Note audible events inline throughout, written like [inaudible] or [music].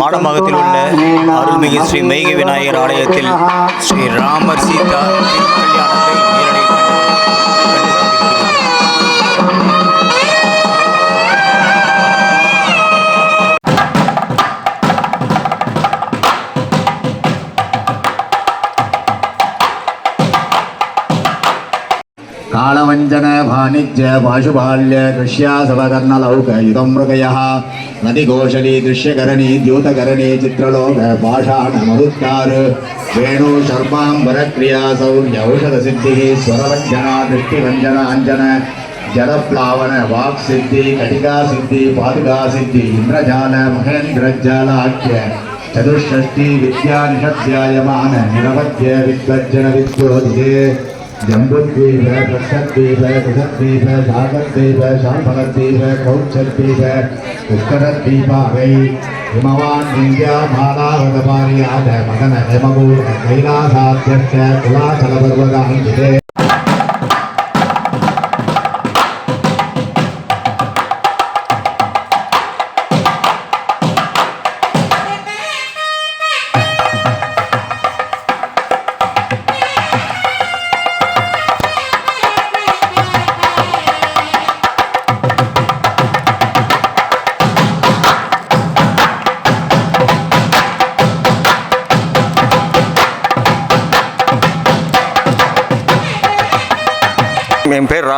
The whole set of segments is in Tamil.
மாடமகத்தில் உள்ள அருள்மிகு ஸ்ரீ மெய்கை விநாயகர் ஆலயத்தில் ஸ்ரீ ராமர் சீதா कालवञ्चन वाणिज्य पाशुपाल्य कृष्यासवकर्णलौक इदं मृगयः नदिकोशली दृश्यकरणी, द्यूतकरणी, चित्रलोक पाषाणमहुत्कार वेणु शर्माम्बरक्रिया सौर्यौषधसिद्धिः स्वरवञ्जना दृष्टिवञ्जनाञ्जन जलप्लावन, वाक्सिद्धि, कटिकासिद्धि, पादुकासिद्धि इन्द्रजाल महेन्द्रजालाख्य चतुष्षष्टि विद्यानिषद्यायमान निरवध्य विद्वज्जन विद्योधिते जम्बुद्वीप है दक्षद्वीप है बृहद्वीप है सागरद्वीप है शामद्वीप है कौशलद्वीप है, उत्तरद्वीप आ गई। हिमवान विंध्या भाला हृदपारी आद है मगन हेमगूर है कैलासाध्यक्ष कुलासल पर्वगा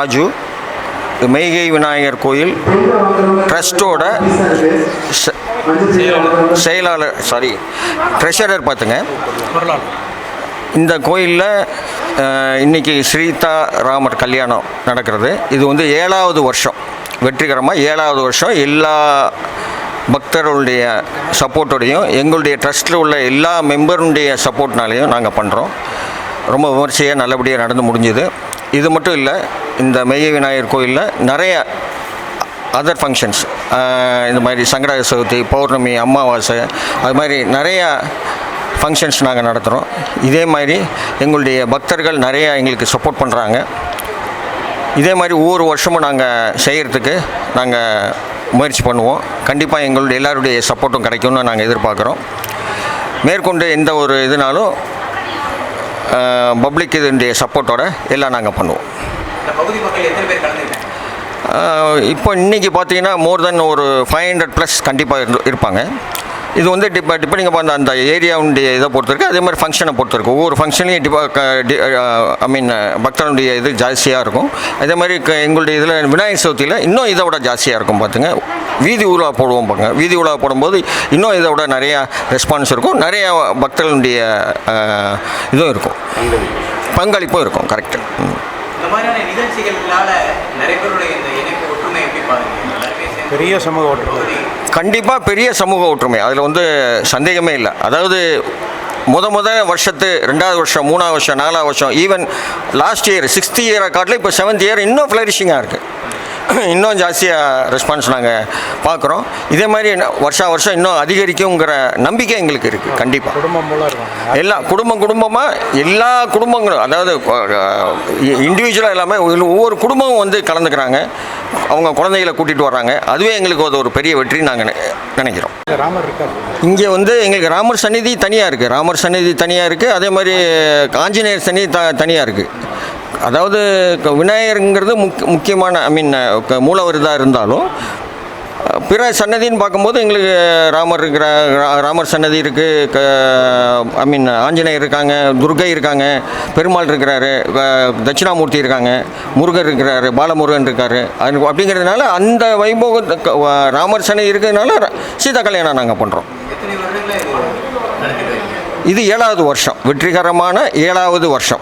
ராஜு மெய்கை விநாயகர் கோயில் ட்ரஸ்ட்டோட செயலாளர் சாரி ட்ரெஷரர் பார்த்துங்க. இந்த கோயிலில் இன்றைக்கி ஸ்ரீதா ராமர் கல்யாணம் நடக்கிறது. இது வந்து ஏழாவது வருஷம். வெற்றிகரமாக ஏழாவது வருஷம் எல்லா பக்தர்களுடைய சப்போர்ட்டோடையும் எங்களுடைய ட்ரஸ்ட்டில் உள்ள எல்லா மெம்பருடைய சப்போர்ட்னாலையும் நாங்கள் பண்ணுறோம் ரொம்ப விமர்சையாக நல்லபடியாக நடந்து முடிஞ்சுது. இது மட்டும் இல்லை இந்த மெய்ய விநாயகர் கோயிலில் நிறைய அதர் ஃபங்க்ஷன்ஸ் இந்த மாதிரி சங்கடாய சதுர்த்தி பௌர்ணமி அமாவாசை அது மாதிரி நிறையா ஃபங்க்ஷன்ஸ் நாங்கள் நடத்துகிறோம் இதே மாதிரி எங்களுடைய பக்தர்கள் நிறையா எங்களுக்கு சப்போர்ட் பண்ணுறாங்க இதே மாதிரி ஒவ்வொரு வருஷமும் நாங்கள் செய்கிறதுக்கு நாங்கள் முயற்சி பண்ணுவோம். கண்டிப்பாக எங்களுடைய எல்லாருடைய சப்போர்ட்டும் கிடைக்கும்னு நாங்கள் எதிர்பார்க்குறோம். மேற்கொண்டு எந்த ஒரு இதுனாலும் பப்ளிக் இதனுடைய சப்போர்ட்டோட எல்லாம் நாங்கள் பண்ணுவோம். இந்த பகுதி மக்கள் எத்தனை பேர் கலந்துருக்காங்க? ஆஹ் இப்போ இன்றைக்கி பார்த்தீங்கன்னா மோர் தென் ஒரு ஃபைவ் ஹண்ட்ரட் ப்ளஸ் கண்டிப்பாக இருந்து இருப்பாங்க. இது வந்து டிப டிபெண்டிங் அப்போ அந்த அந்த ஏரியாவுடைய இதை பொறுத்திருக்கு. அதே மாதிரி ஃபங்க்ஷனை பொறுத்திருக்கு. ஒவ்வொரு ஃபங்க்ஷன்லையும் டிபா ஐ மீன் பக்தனுடைய இது ஜாஸ்தியாக இருக்கும். அதே மாதிரி எங்களுடைய இதில் விநாயகர் சதுர்த்தியில் இன்னும் இதை விட ஜாஸ்தியாக இருக்கும் பார்த்துங்க வீதி உலா போடுவோம் பாருங்க. வீதி உலா போடும்போது இன்னும் இதை விட நிறையா ரெஸ்பான்ஸ் இருக்கும். நிறையா பக்தர்களுடைய இதுவும் இருக்கும். பங்களிப்பும் இருக்கும். கரெக்டு மாதிரியான நிகழ்ச்சிகளால நிறைய பேருடைய இந்த இணைப்பு ஒற்றுமை எப்படி பாருங்க? பெரிய சமூக ஒற்றுமை. கண்டிப்பாக பெரிய சமூக ஒற்றுமை. அதில் வந்து சந்தேகமே இல்லை. அதாவது முத முத வருஷத்து ரெண்டாவது வருஷம் மூணாவது வருஷம் நாலாவது வருஷம் ஈவன் லாஸ்ட் இயர் சிக்ஸ்த் இயரை காட்டில் இப்போ செவன்த் இயர் இன்னும் ஃப்ளரிஷிங்காக இருக்குது [clears throat] இன்னும் ஜாஸ்தியாக ரெஸ்பான்ஸ் நாங்கள் பார்க்குறோம் இதே மாதிரி வருஷா வருஷம் இன்னும் அதிகரிக்குங்கிற நம்பிக்கை எங்களுக்கு இருக்குது கண்டிப்பாக குடும்பம் போல இருக்கும் எல்லா குடும்பம் குடும்பமாக எல்லா குடும்பங்களும் அதாவது இண்டிவிஜுவலாக எல்லாமே ஒவ்வொரு குடும்பமும் வந்து கலந்துக்கிறாங்க. அவங்க குழந்தைகளை கூட்டிகிட்டு வர்றாங்க. அதுவே எங்களுக்கு அது ஒரு பெரிய வெற்றி நாங்கள் நினைக்கிறோம். ராமர் இங்கே வந்து எங்களுக்கு ராமர் சந்நிதி தனியாக இருக்குது ராமர் சந்நிதி தனியாக இருக்குது அதே மாதிரி ஆஞ்சநேயர் சந்நிதி த தனியாக இருக்குது அதாவது க- விநாயகருங்கிறது முக் முக்கியமான ஐ மீன் மூலவருதாக இருந்தாலும் பிற சன்னதின்னு பார்க்கும்போது எங்களுக்கு ராமர் இருக்கிற ராமர் சன்னதி இருக்குது க ஐ மீன் ஆஞ்சநேயர் இருக்காங்க துர்கை இருக்காங்க பெருமாள் இருக்கிறாரு தட்சிணாமூர்த்தி இருக்காங்க முருகர் இருக்கிறாரு பாலமுருகன் இருக்காரு அது அப்படிங்கிறதுனால அந்த வைபோக ராமர் சன்னதி இருக்கிறதுனால சீதா கல்யாணம் நாங்கள் பண்ணுறோம் இது ஏழாவது வருஷம் வெற்றிகரமான ஏழாவது வருஷம்.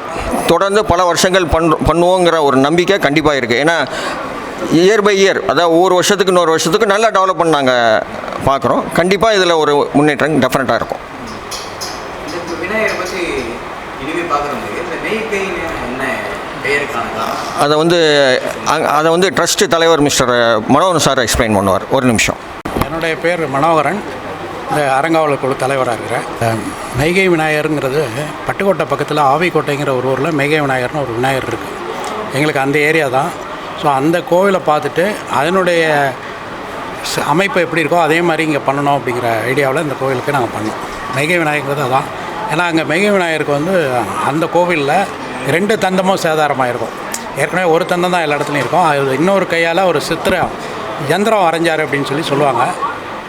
தொடர்ந்து பல வருஷங்கள் பண் பண்ணுவோங்கிற ஒரு நம்பிக்கை கண்டிப்பாக இருக்குது ஏன்னா இயர் பை இயர் அதாவது ஒவ்வொரு வருஷத்துக்கு இன்னொரு வருஷத்துக்கு நல்லா டெவலப்மெண்ட் நாங்கள் பார்க்குறோம் கண்டிப்பாக இதில் ஒரு முன்னேற்றம் டெஃபினட்டாக இருக்கும். அதை வந்து அங்க- அதை வந்து ட்ரஸ்ட் தலைவர் மிஸ்டர் மனோகர் சார் எக்ஸ்பிளைன் பண்ணுவார். ஒரு நிமிஷம். என்னுடைய பேர் மனோகரன். இந்த அறங்காவலர் குழு தலைவராக இருக்கிறேன் மெய்கை விநாயகருங்கிறது பட்டுக்கோட்டை பக்கத்தில் ஆவிக்கோட்டைங்கிற ஒரு ஊரில் மெய்கை விநாயகர்னு ஒரு விநாயகர் இருக்குது எங்களுக்கு அந்த ஏரியா தான். ஸோ அந்த கோவிலை பார்த்துட்டு அதனுடைய ச- அமைப்பு எப்படி இருக்கோ அதே மாதிரி இங்கே பண்ணணும் அப்படிங்கிற ஐடியாவில் இந்த கோவிலுக்கு நாங்கள் பண்ணோம். மெய்கை விநாயகர் அதான். ஏன்னா அங்கே மெய்கை விநாயகருக்கு வந்து அந்த கோவிலில் ரெண்டு தந்தமும் சேதாரமாக இருக்கும் ஏற்கனவே ஒரு தந்தம் தான் எல்லா இடத்துலையும் இருக்கும். அது இன்னொரு கையால் ஒரு சித்திர யந்திரம் வரைஞ்சார் அப்படின்னு சொல்லி சொல்லுவாங்க.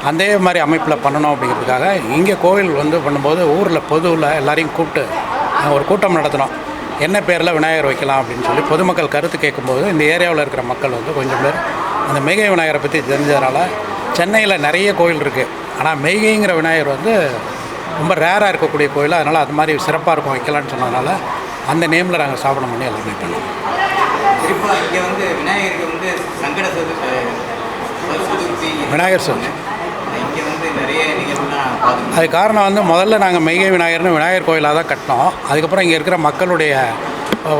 அதே மாதிரி அமைப்பில் பண்ணணும் அப்படிங்கிறதுக்காக இங்கே கோவில் வந்து பண்ணும்போது ஊரில் பொதுவில் எல்லாரையும் கூப்பிட்டு ஒரு கூட்டம் நடத்தினோம் என்ன பேரில் விநாயகர் வைக்கலாம் அப்படின்னு சொல்லி பொதுமக்கள் கருத்து கேட்கும்போது இந்த ஏரியாவில் இருக்கிற மக்கள் வந்து கொஞ்சம் பேர் அந்த மெய்கை விநாயகரை பற்றி தெரிஞ்சதுனால சென்னையில் நிறைய கோயில் இருக்குது ஆனால் மெய்கைங்கிற விநாயகர் வந்து ரொம்ப ரேராக இருக்கக்கூடிய கோயில் அதனால் அது மாதிரி சிறப்பாக இருக்கும் வைக்கலான்னு சொன்னதுனால அந்த நேமில் நாங்கள் ஸ்தாபனம் பண்ணி எல்லாமே பண்ணோம். குறிப்பாக இங்கே வந்து விநாயகருக்கு வந்து சங்கட சதுர்த்தி சதுர்த்தி விநாயகர் சதுர்த்தி. இங்கே வந்து நிறைய நிகழ்வுலாம் பார்த்துருக்கோம் அது காரணம் வந்து முதல்ல நாங்கள் மெய்கை விநாயகர்னு விநாயகர் கோயிலாக தான் கட்டினோம். அதுக்கப்புறம் இங்கே இருக்கிற மக்களுடைய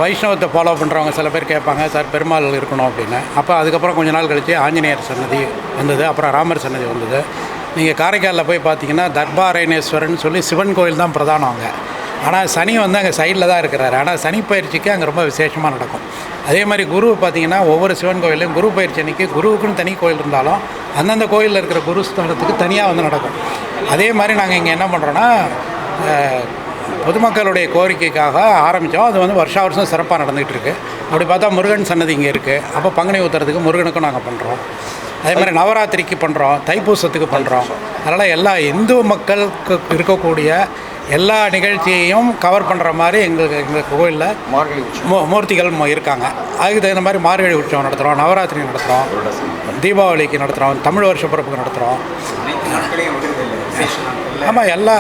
வைஷ்ணவத்தை ஃபாலோ பண்ணுறவங்க சில பேர் கேட்பாங்க சார் பெருமாள் இருக்கணும் அப்படின்னு. அப்போ அதுக்கப்புறம் கொஞ்ச நாள் கழித்து ஆஞ்சநேயர் சன்னதி வந்தது அப்புறம் ராமர் சன்னதி வந்தது. நீங்கள் காரைக்காலில் போய் பார்த்தீங்கன்னா தர்பாரண்யேஸ்வரன் சொல்லி சிவன் கோயில் தான் பிரதானம் அங்கே. ஆனால் சனி வந்து அங்கே சைடில் தான் இருக்கிறாரு. ஆனால் சனி பயிற்சிக்கு அங்கே ரொம்ப விசேஷமாக நடக்கும். அதே மாதிரி குரு பார்த்தீங்கன்னா ஒவ்வொரு சிவன் கோயிலையும் குரு பயிற்சி அன்னைக்கு குருவுக்குன்னு தனி கோயில் இருந்தாலும் அந்தந்த கோயிலில் இருக்கிற குரு ஸ்தானத்துக்கு தனியாக வந்து நடக்கும். அதே மாதிரி நாங்கள் இங்கே என்ன பண்ணுறோன்னா பொதுமக்களுடைய கோரிக்கைக்காக ஆரம்பித்தோம் அது வந்து வருஷா வருஷம் சிறப்பாக நடந்துகிட்டு இருக்கு. அப்படி பார்த்தா முருகன் சன்னதி இங்கே இருக்குது அப்போ பங்குனி ஊத்துறதுக்கு முருகனுக்கும் நாங்கள் பண்ணுறோம் அதே மாதிரி நவராத்திரிக்கு பண்ணுறோம் தைப்பூசத்துக்கு பண்ணுறோம் அதனால் எல்லா இந்து மக்களுக்கு இருக்கக்கூடிய எல்லா நிகழ்ச்சியையும் கவர் பண்ணுற மாதிரி எங்களுக்கு எங்கள் கோயிலில் மார்கழி மூர்த்திகள் இருக்காங்க. அதுக்கு தகுந்த மாதிரி மார்கழி உற்சவம் நடத்துகிறோம் நவராத்திரி நடத்துகிறோம் தீபாவளிக்கு நடத்துகிறோம் தமிழ் வருஷ பிறப்புக்கு நடத்துகிறோம் ஆமாம் எல்லா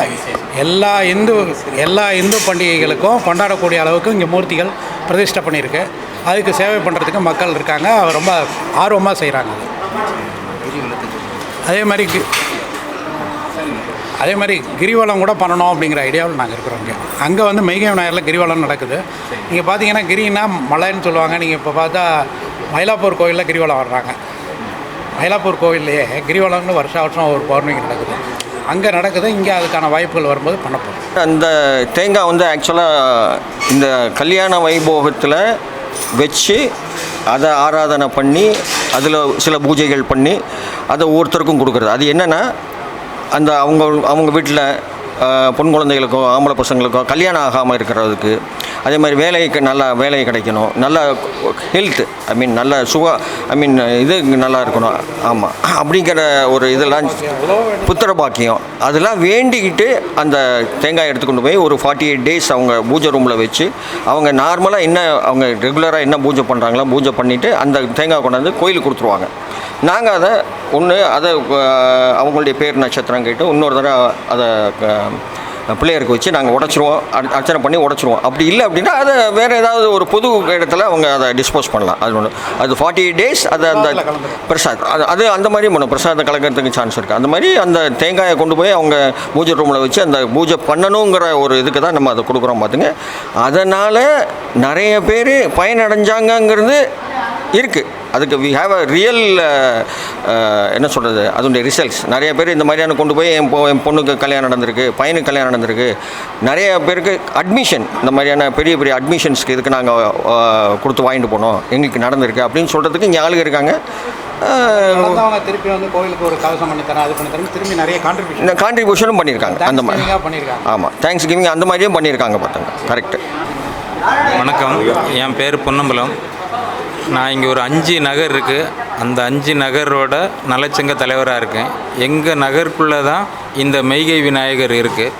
எல்லா இந்து எல்லா இந்து பண்டிகைகளுக்கும் கொண்டாடக்கூடிய அளவுக்கு இங்கே மூர்த்திகள் பிரதிஷ்டை பண்ணியிருக்கு. அதுக்கு சேவை பண்ணுறதுக்கு மக்கள் இருக்காங்க ரொம்ப ஆர்வமாக செய்கிறாங்க அதே மாதிரி அதே மாதிரி கிரிவலம் கூட பண்ணணும் அப்படிங்கிற ஐடியாவில் நாங்கள் இருக்கிறோம் இங்கே. அங்கே வந்து மெய்கை விநாயகரில் கிரிவலம் நடக்குது. நீங்கள் பார்த்தீங்கன்னா கிரின்னா மலைன்னு சொல்லுவாங்க. நீங்கள் இப்போ பார்த்தா மயிலாப்பூர் கோயிலில் கிரிவலம் வர்றாங்க. மயிலாப்பூர் கோவில்லையே கிரிவலம்னு வருஷா வருஷம் ஒரு பௌர்ணமி நடக்குது. அங்கே நடக்குது. இங்கே அதுக்கான வாய்ப்புகள் வரும்போது பண்ண அந்த தேங்காய் வந்து ஆக்சுவலாக இந்த கல்யாண வைபோகத்தில் வச்சு அதை ஆராதனை பண்ணி அதில் சில பூஜைகள் பண்ணி அதை ஒவ்வொருத்தருக்கும் கொடுக்குறது. அது என்னென்னா அந்த அவங்க அவங்க வீட்டில் பொன் குழந்தைகளுக்கோ ஆம்பளை பசங்களுக்கோ கல்யாணம் ஆகாமல் இருக்கிறதுக்கு அதே மாதிரி வேலைக்கு நல்லா வேலை கிடைக்கணும். நல்ல ஹெல்த் ஐ மீன் நல்ல சுக ஐ மீன் இது நல்லா இருக்கணும். ஆமாம் அப்படிங்கிற ஒரு இதெல்லாம் புத்திர பாக்கியம். அதெல்லாம் வேண்டிக்கிட்டு அந்த தேங்காய் எடுத்துக்கொண்டு போய் ஒரு ஃபார்ட்டி எயிட் டேஸ் அவங்க பூஜை ரூமில் வச்சு அவங்க நார்மலாக என்ன அவங்க ரெகுலராக என்ன பூஜை பண்ணுறாங்களோ பூஜை பண்ணிவிட்டு அந்த தேங்காய் கொண்டாந்து கோயிலுக்கு கொடுத்துருவாங்க. நாங்கள் அதை ஒன்று அதை அவங்களுடைய பேர் நட்சத்திரம் கேட்டு இன்னொரு தடவை அதை பிள்ளையருக்கு வச்சு நாங்கள் உடச்சிருவோம். அர்- அர்ச்சனை பண்ணி உடச்சிருவோம். அப்படி இல்லை அப்படின்னா அதை வேறு ஏதாவது ஒரு பொது இடத்துல அவங்க அதை டிஸ்போஸ் பண்ணலாம். அது ஒன்று அது ஃபார்ட்டி டேஸ் அது அந்த பிரசாத் அது அது அந்த மாதிரி பண்ணும். பிரசாதம் கலக்கிறதுக்கு சான்ஸ் இருக்குது அந்த மாதிரி அந்த தேங்காயை கொண்டு போய் அவங்க பூஜை ரூமில் வச்சு அந்த பூஜை பண்ணணுங்கிற ஒரு இதுக்கு தான் நம்ம அதை கொடுக்குறோம் பார்த்துங்க அதனால் நிறைய பேர் பயனடைஞ்சாங்கங்கிறது இருக்குது அதுக்கு வி ஹாவ் அ ரியல் என்ன சொல்கிறது அதனுடைய ரிசல்ட்ஸ் நிறைய பேர் இந்த மாதிரியான கொண்டு போய் என் பொ என் பொண்ணுக்கு கல்யாணம் நடந்திருக்கு பையனுக்கு கல்யாணம் நடந்திருக்கு. நிறைய பேருக்கு அட்மிஷன் இந்த மாதிரியான பெரிய பெரிய அட்மிஷன்ஸ்க்கு இதுக்கு நாங்கள் கொடுத்து வாங்கிட்டு போனோம். எங்களுக்கு நடந்திருக்கு அப்படின்னு சொல்கிறதுக்கு இங்கே ஆளுங்க இருக்காங்க. திருப்பி வந்து கோயிலுக்கு ஒரு கவசம் பண்ணி தரேன் அது பண்ணி தரேன் திரும்பி நிறைய கான்ட்ரிபியூஷன் கான்ட்ரிபியூஷனும் பண்ணியிருக்காங்க அந்த மாதிரி பண்ணியிருக்காங்க. ஆமாம் தேங்க்ஸ் கிவிங் அந்த மாதிரியும் பண்ணியிருக்காங்க பார்த்தாங்க. கரெக்டு வணக்கம். என் பேர் பொன்னம்பலம். நான் இங்கே ஒரு அஞ்சு நகர் இருக்குது அந்த அஞ்சு நகரோட நலச்சங்க தலைவராக இருக்கேன். எங்கள் நகருக்குள்ளே தான் இந்த மெய்கை விநாயகர் இருக்குது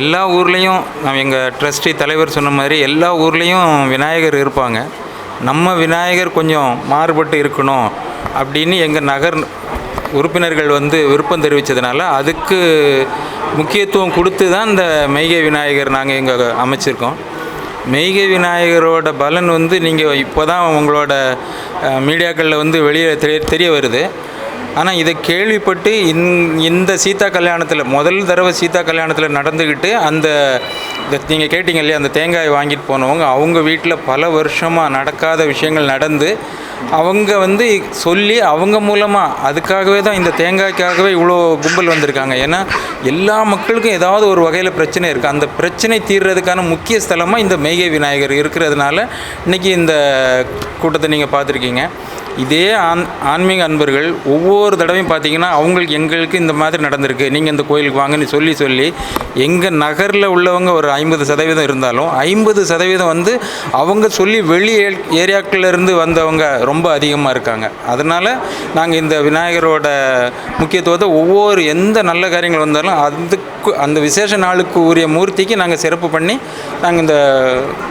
எல்லா ஊர்லேயும் நான் எங்கள் ட்ரஸ்டி தலைவர் சொன்ன மாதிரி எல்லா ஊர்லேயும் விநாயகர் இருப்பாங்க. நம்ம விநாயகர் கொஞ்சம் மாறுபட்டு இருக்கணும் அப்படின்னு எங்கள் நகர் உறுப்பினர்கள் வந்து விருப்பம் தெரிவித்ததுனால அதுக்கு முக்கியத்துவம் கொடுத்து தான் இந்த மெய்கை விநாயகர் நாங்கள் இங்கே அமைச்சிருக்கோம். மெய்கை விநாயகரோட பலன் வந்து நீங்கள் இப்போ தான் உங்களோட மீடியாக்களில் வந்து வெளியே தெரிய தெரிய வருது. ஆனால் இதை கேள்விப்பட்டு இந் இந்த சீதா கல்யாணத்தில் முதல் தடவை சீதா கல்யாணத்தில் நடந்துக்கிட்டு அந்த நீங்கள் கேட்டீங்க இல்லையா அந்த தேங்காய் வாங்கிட்டு போனவங்க அவங்க வீட்டில் பல வருஷமாக நடக்காத விஷயங்கள் நடந்து அவங்க வந்து சொல்லி அவங்க மூலமாக அதுக்காகவே தான் இந்த தேங்காய்க்காகவே இவ்வளோ கும்பல் வந்திருக்காங்க. ஏன்னா எல்லா மக்களுக்கும் ஏதாவது ஒரு வகையில் பிரச்சனை இருக்குது அந்த பிரச்சனை தீர்றதுக்கான முக்கிய ஸ்தலமாக இந்த மெய்கை விநாயகர் இருக்கிறதுனால இன்றைக்கி இந்த கூட்டத்தை நீங்கள் பார்த்துருக்கீங்க. இதே ஆன் ஆன்மீக அன்பர்கள் ஒவ்வொரு தடவையும் பார்த்தீங்கன்னா அவங்களுக்கு எங்களுக்கு இந்த மாதிரி நடந்திருக்கு. நீங்கள் இந்த கோயிலுக்கு வாங்கன்னு சொல்லி சொல்லி எங்கள் நகரில் உள்ளவங்க ஒரு ஐம்பது சதவீதம் இருந்தாலும் ஐம்பது சதவீதம் வந்து அவங்க சொல்லி வெளி ஏ- இருந்து வந்தவங்க ரொம்ப அதிகமாக இருக்காங்க. அதனால் நாங்கள் இந்த விநாயகரோட முக்கியத்துவத்தை ஒவ்வொரு எந்த நல்ல காரியங்கள் வந்தாலும் அதுக்கு அந்த விசேஷ நாளுக்கு உரிய மூர்த்திக்கு நாங்கள் சிறப்பு பண்ணி நாங்கள் இந்த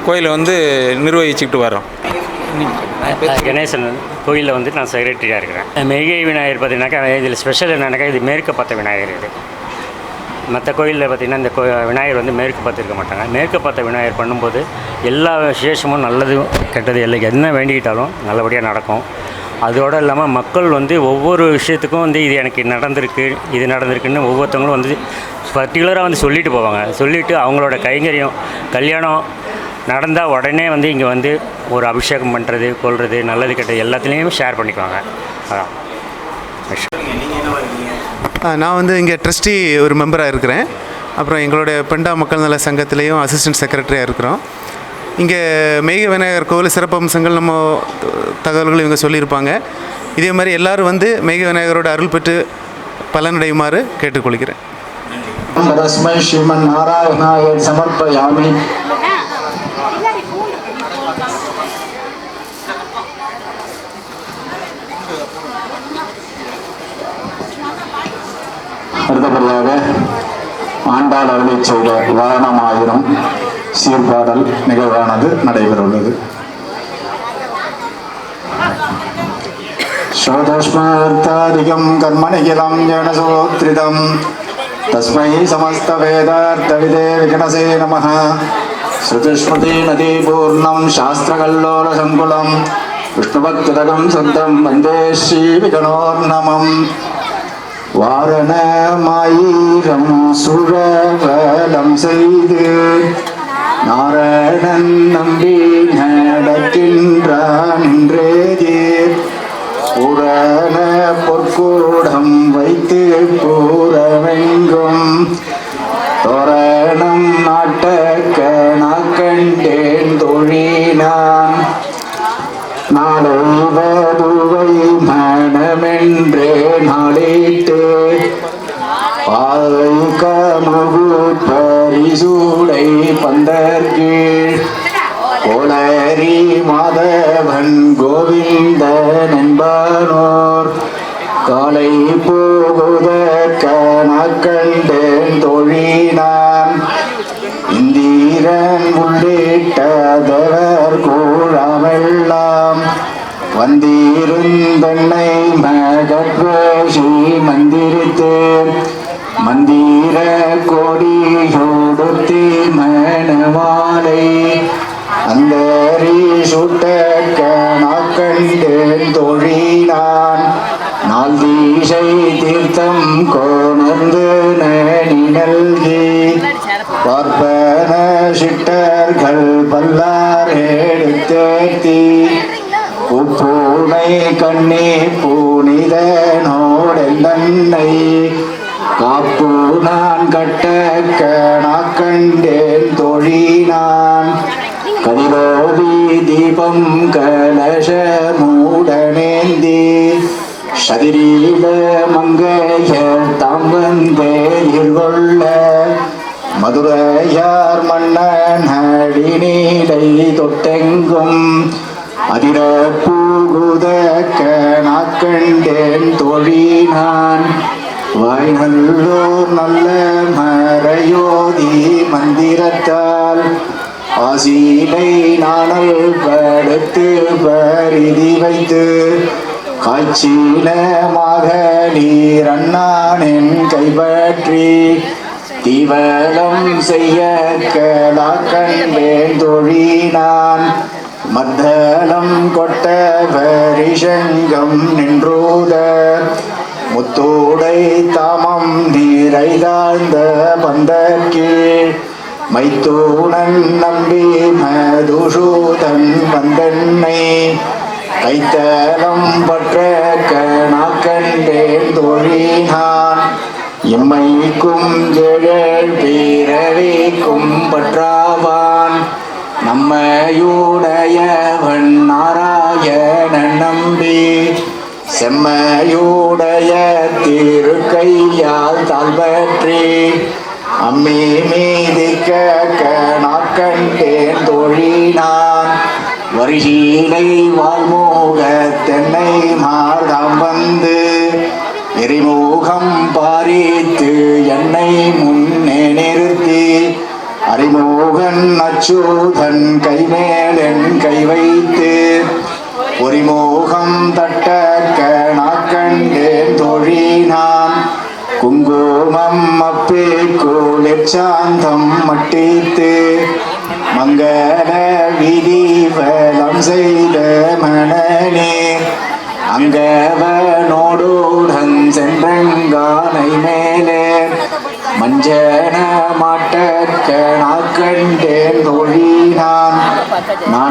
கோயிலை வந்து நிர்வகிச்சுக்கிட்டு வரோம் கணேசன் கோயிலில் வந்து நான் செக்ரட்டரியாக இருக்கிறேன். மெய்கை விநாயகர் பார்த்தீங்கன்னாக்கா இதில் ஸ்பெஷல் என்னன்னாக்கா இது மேற்கு பார்த்த விநாயகர் இது. மற்ற கோயிலில் பார்த்திங்கன்னா இந்த கோ விநாயகர் வந்து மேற்கு பார்த்துருக்க மாட்டாங்க. மேற்கு பார்த்த விநாயகர் பண்ணும்போது எல்லா விசேஷமும் நல்லது கெட்டது இல்லை என்ன வேண்டிக்கிட்டாலும் நல்லபடியாக நடக்கும். அதோடு இல்லாமல் மக்கள் வந்து ஒவ்வொரு விஷயத்துக்கும் வந்து இது எனக்கு நடந்திருக்கு இது நடந்திருக்குன்னு ஒவ்வொருத்தவங்களும் வந்து பர்டிகுலராக வந்து சொல்லிட்டு போவாங்க. சொல்லிவிட்டு அவங்களோட கைங்கரியம் கல்யாணம் நடந்தால் உடனே வந்து இங்கே வந்து ஒரு அபிஷேகம் பண்ணுறது கொள்வது நல்லது கெட்டது எல்லாத்துலேயும் ஷேர் பண்ணிக்குவாங்க. அதான். நான் வந்து இங்கே ட்ரஸ்டி ஒரு மெம்பராக இருக்கிறேன். அப்புறம் எங்களுடைய பெண்டா மக்கள் நல சங்கத்திலையும் அசிஸ்டன்ட் செக்ரட்டரியாக இருக்கிறோம். இங்கே மேக விநாயகர் கோவில் சிறப்பம்சங்கள் நம்ம தகவல்கள் இவங்க சொல்லியிருப்பாங்க. இதே மாதிரி எல்லோரும் வந்து மேக விநாயகரோட அருள் பெற்று பலனடையுமாறு கேட்டுக்கொள்கிறேன். சமர்ப்பயாமி. பாடல்வழியாக ஆண்டாள் அருளை செய்த வாரணமாயிரம் சீர்பாடல் நிகழ்வானது நடைபெறவுள்ளது. ஸ்ரோதஸ்மார்த்தாதிகம் கர்மணிகிலம் ஜனசோத்ரிதம் தஸ்மை சமஸ்த வேதார்த்தவிதே விகணசே நம ஸ்ருதிஸ்மிருதி நதி பூர்ணம் சாஸ்திரகல்லோல சங்குளம் விஷ்ணுபக்தகம் சந்தம் வந்தே ஸ்ரீ விகணோர்ணமம் வாரணமாயிரம் சுழவலம் செய்து நாரணன் நம்பி உள்ளிட்டதவர் கூழமெல்லாம் வந்திருந்தன்னை மகத்வேஷி மந்திரித்து மந்திர கொடியோடுத்தி மணமாலை அந்த சுட்ட கணக்கண்டேன் தொழினான் நாள் தீசை தீர்த்தம் கோணர்ந்து நனி நல்கி பார்ப்பன சிட்டர்கள் பல்லார் எடுத்தேத்தி உப்பூனை கண்ணே பூனித நோடெல்லை காப்பு நான் கட்ட கணக்கண்டேன் தொழினான். கதிரோதி தீபம் கலச மூடனேந்தி. சதிரீல மங்கைய தாம் வந்தே இருள்ள மதுரையார் மன்னன் அடிநீலை தொட்டெங்கும் அதிர பூகுத நாக்கண்டேன் தொழினான். வாய் நல்லோர் நல்ல மறையோதி மந்திரத்தால் ஆசீலை நாணல் படுத்து பரிதி வைத்து காய்ச்சீலமாக நீரண்ணானின் கைப்பற்றி தீவனம் செய்ய கலாக்கண்டேன் தொழினான் மத்தளம் கொட்ட பரிஷங்கம் நின்றூத. முத்தோடை தாமம் நீரைகாழ்ந்த பந்த கீழ் மைத்தூணன் நம்பி மதுசூதன் வந்தன்னை. கைத்தலம் பற்ற கணக்கண்டேன் தொழினான் எம்மைக்கும் ஜெழல் பிறவிக்கும் பற்றாவான் நம்மையுடையவன் நாராயணன் நம்பி செம்மையுடைய திருக்கையால் தாழ்பற்றி அம்மி மீதிக்க கணக்கண்டேன் தொழினான். வருகீலை வாழ்மோக தென்னை மார்தம் வந்து எரிமூகம் பாரித்து என்னை முன்னே நிறுத்தி. அறிமோகன் அச்சூதன் கைமே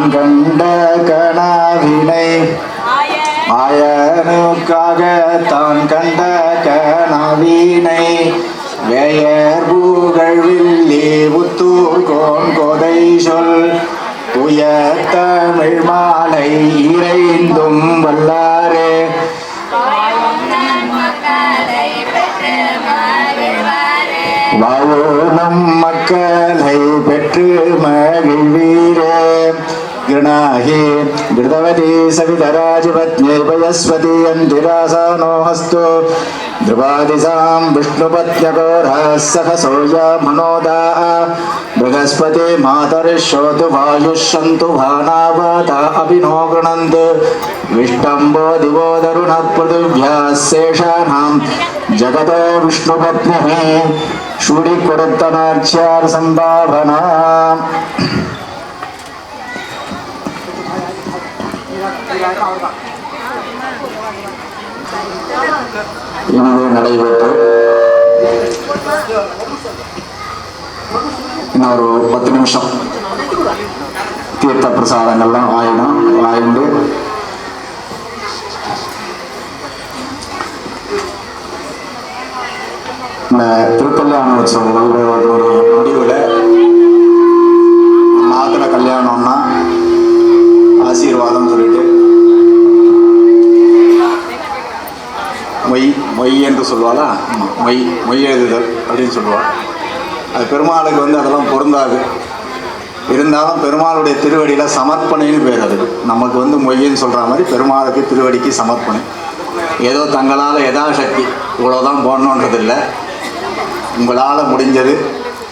நான் கண்ட கனாவினை ஆயனுக்காக தான் கண்ட கனாவினை வேயர் புகழ்வில்லி புத்தூர் கோன் கோதை சொல். துய தமிழ் மாலை இறைந்தும் வல்லாரே गृणाहि घृतवती सवितराजपत्न्यै पयस्वती अन्तिरासानो हस्तो ध्रुवादिसां विष्णुपत्न्यकोरः सह सोया मनोदा बृहस्पति मातरिष्योतु वायुः सन्तु भानावता अपि नो गृणन्तु विष्टम्बो दिवो दरुणः पृथिव्याः शेषाणां जगतो विष्णुपत्न्यः शूडिकुरुत्तनार्च्यार இங்கே நடைபெற்ற இன்னொரு பத்து நிமிஷம் தீர்த்த பிரசாதங்கள்லாம் ஆயிடும் ஆயிண்டு இந்த திருப்பல்லான உற்சவங்கள் ஒரு மொய் என்று சொல்லுவாளா? மொய் மொய் எழுதுதல் அப்படின்னு சொல்லுவாள் அது பெருமாளுக்கு வந்து அதெல்லாம் பொருந்தாது. இருந்தாலும் பெருமாளுடைய திருவடியில் சமர்ப்பணைன்னு பேர் அது. நமக்கு வந்து மொய்ன்னு சொல்கிற மாதிரி பெருமாளுக்கு திருவடிக்கு சமர்ப்பணை. ஏதோ தங்களால் யதாசக்தி இவ்வளோதான் போடணுன்றது இல்லை உங்களால் முடிஞ்சது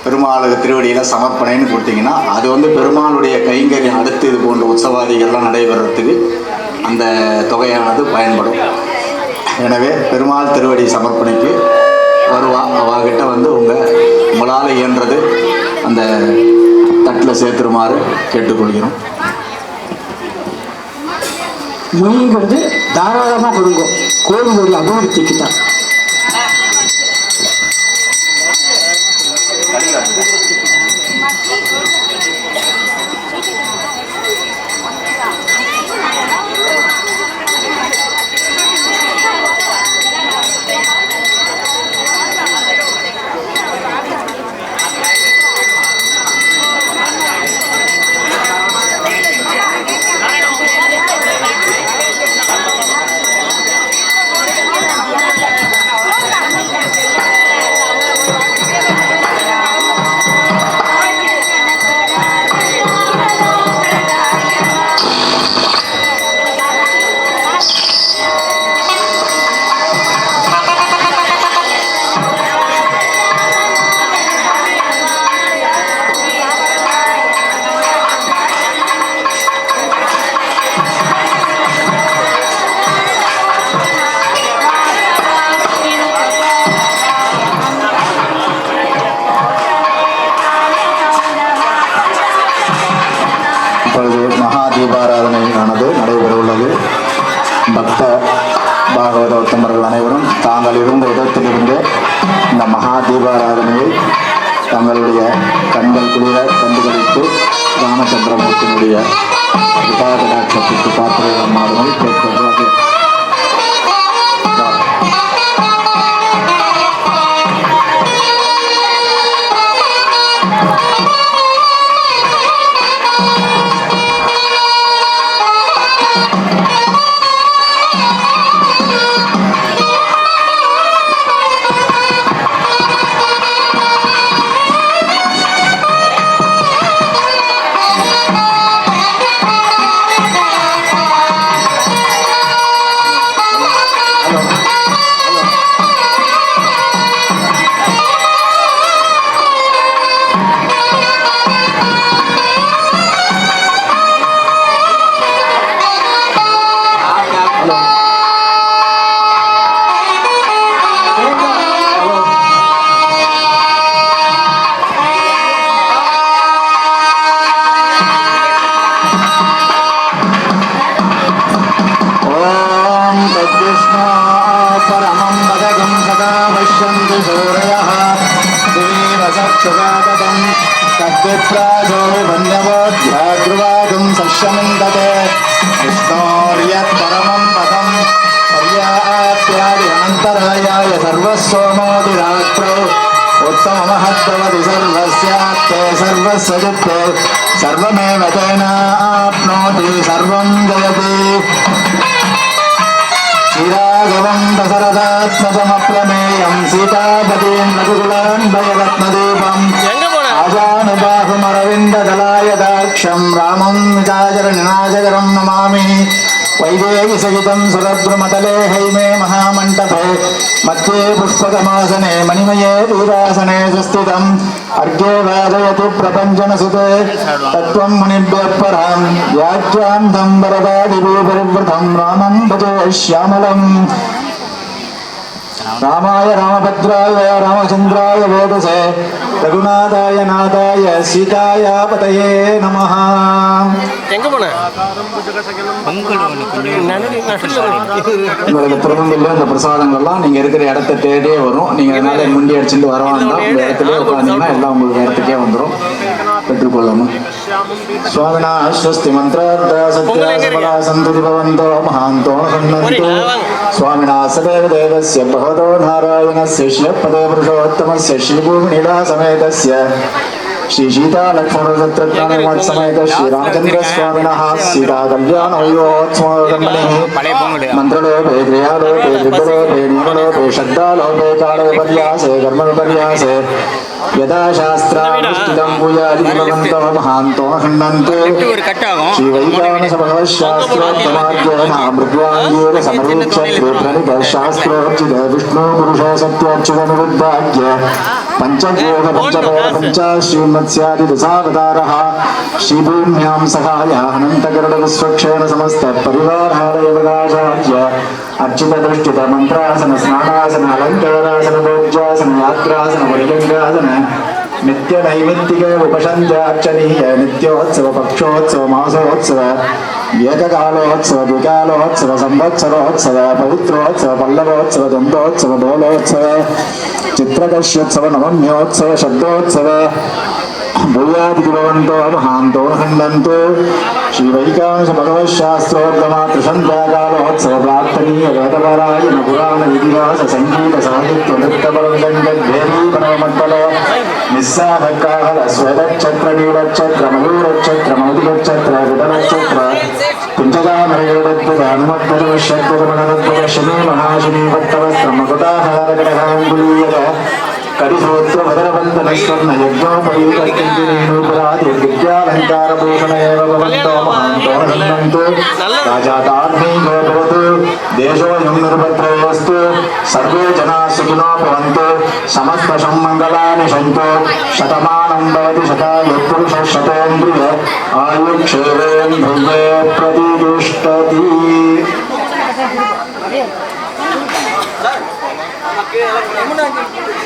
பெருமாளுக்கு திருவடியில் சமர்ப்பணைன்னு கொடுத்தீங்கன்னா அது வந்து பெருமாளுடைய கைங்கரியம் அடுத்து இது போன்ற உற்சவாதிகள்லாம் நடைபெறத்துக்கு அந்த தொகையானது பயன்படும். எனவே பெருமாள் திருவடி சமர்ப்பணிக்கு வருவா. அவகிட்ட வந்து உங்கள் உங்களால் இயன்றது அந்த தட்டில் சேர்த்துருமாறு கேட்டுக்கொள்கிறோம். மொழிங்கிறது தாராளமாக கொடுங்க. கோவிலுடைய அபிவிருத்திக்கு தான் நாங்கள் இருந்த இடத்திலிருந்து இந்த மகா தீபாராதனையை தங்களுடைய கண்கள் குளிர கண்டுகளித்து ராமச்சந்திரமூர்த்தியினுடைய விபாகடாட்சத்திற்கு பாத்திரம் வருமாறு கேட்கின்றோம் वन्यवोऽध्याद्रुवागुं सस्यमिन्दते विष्णोर्यत्परमं पदं पर्याप्यादि अनन्तरायाय सर्वस्वमोदिरात्रौ उत्तममहत्तवति सर्वस्यात्ते सर्वस्य चित्ते सर्वमेव तेनाप्नोति सर्वं जयति श्रीराघवं दशरथात्मजमप्रमेयं सीतापतीं ராமலக்ஷம் ராமம் விதாகர நிநாதகரம் நமாமி வைதேகி சகிதம் சுரபிரமதலே ஹைமே மகாமண்டபே மத்தியே புஷ்பகமாசனே மணிமயே வீராசனே சஸ்திதம் அர்க்கே வாதயது பிரபஞ்சனசுதே தத்துவம் முனிபியப்பராம் வியாக்கியாந்தம் வரதாதிபூபரிவிரதம் ராமம் பதோ ஷியாமலம் ராமாய ராமபத்ராய ராமச்சந்திராய வேதசே ரகுநாதாய நாதாய சீதாய பதையே நம எங்க போன? உங்களுக்கு திருநெல்வேலியில் இந்த பிரசாதங்கள்லாம் நீங்கள் இருக்கிற இடத்த தேடியே வரும். நீங்கள் அதனால முண்டி அடிச்சுட்டு வரவாங்கன்னா இடத்துல உட்காந்தீங்கன்னா எல்லாம் உங்களுக்கு இடத்துக்கே வந்துடும் பெற்றுக்கொள்ளணும். స్వామినా స్వస్తి మంత్రాసంతువంతో మహాంతో సన్నో స్వామినా సదేవ దేవస్య భగవతో నారాయణస్య శివపదే పురుషోత్తమస్య శ్రీభూమిళా సమేతస్య శ్రీ సీతాలక్ష్మణోదత్తాన వాత్సమేత శ్రీరామచంద్ర స్వామిన సీతా కళ్యాణయోత్సవకర్మణి మంత్రలోపే క్రియాలోపే దిగ్గలోపే నియమలోపే శబ్దాలోపే కాళోపర్యాసే కర్మపర్యాసే யதா சாஸ்திராவிஷ்டிதம் பூயாதிபவந்தோ மகாந்தோ ஹண்ணந்தோ ஸ்ரீ வைதான சபகவ சாஸ்திரோத்தமார்க்கோ மகாமிருத்வாங்கீர விஷ்ணு புருஷ சத்யோச்சித நிருத்தாக்கிய विष्णु पुरुषो सत्योच्युतनिरुद्धाज्ञ पञ्चभोग पञ्चभोग पञ्चाश्रीमत्स्यादि दशावतारः श्रीभूम्यां सहाय अनन्तगरुडविश्वक्षेण समस्त परिवारालयवगाचार्य अर्चितदृष्टित मन्त्रासन स्नानासन अलङ्कारासन भोज्यासन यात्रासन वैलिङ्गासन नित्य नैमित्तिक उपशन्त्यार्चनीय नित्योत्सव पक्षोत्सव मासोत्सव ఏకకాలోత్సవ ద్వికాలోత్సవ సంవత్సరోత్సవ పవిత్రోత్సవ పల్లవోత్సవ చందోత్సవ డోలోత్సవ చిత్రకర్ష్యోత్సవ నవమ్యోత్సవ శబ్దోత్సవ భూయాదివంతో అవహాంతో ఖండంతో శ్రీ వైకాంశ భగవత్ శాస్త్రోత్తమ త్రిసంధ్యాకాలోత్సవ ప్రార్థనీయ వేదపారాయణ పురాణ ఇతిహాస సంగీత సాహిత్య నృత్య పరంగేవీ పరమమండల నిస్సాధకాహల స్వరక్షత్ర నీలక్షత్ర మయూరక్షత్ర మౌదికక్షత్ర విధనక్షత్ర కుంజగామరయోడద్భుతానుమద్భుతమశ్యద్భుతమనద్భుత శని మహాశని భక్తవస్త్రమకుటాహారగడహాంగులీయత కరిసూత్ర వదనవంతనస్వర్ణ యజ్ఞోపయోగరాది విద్యాలంకార భూషణేవ భవంతో మహాంతో రాజాతాత్మీకోభవతు దేశోయం నిర్భద్రయోస్తు సర్వే జనా సుఖినో భవంతు సమస్త సమ్మంగళాని సంతో Shatamanam Bhavati శతాయత్పురుష శతోంద్రియ ఆయుక్షేవేం ధ్రువే ప్రతిదుష్టతి Yeah, like, I'm not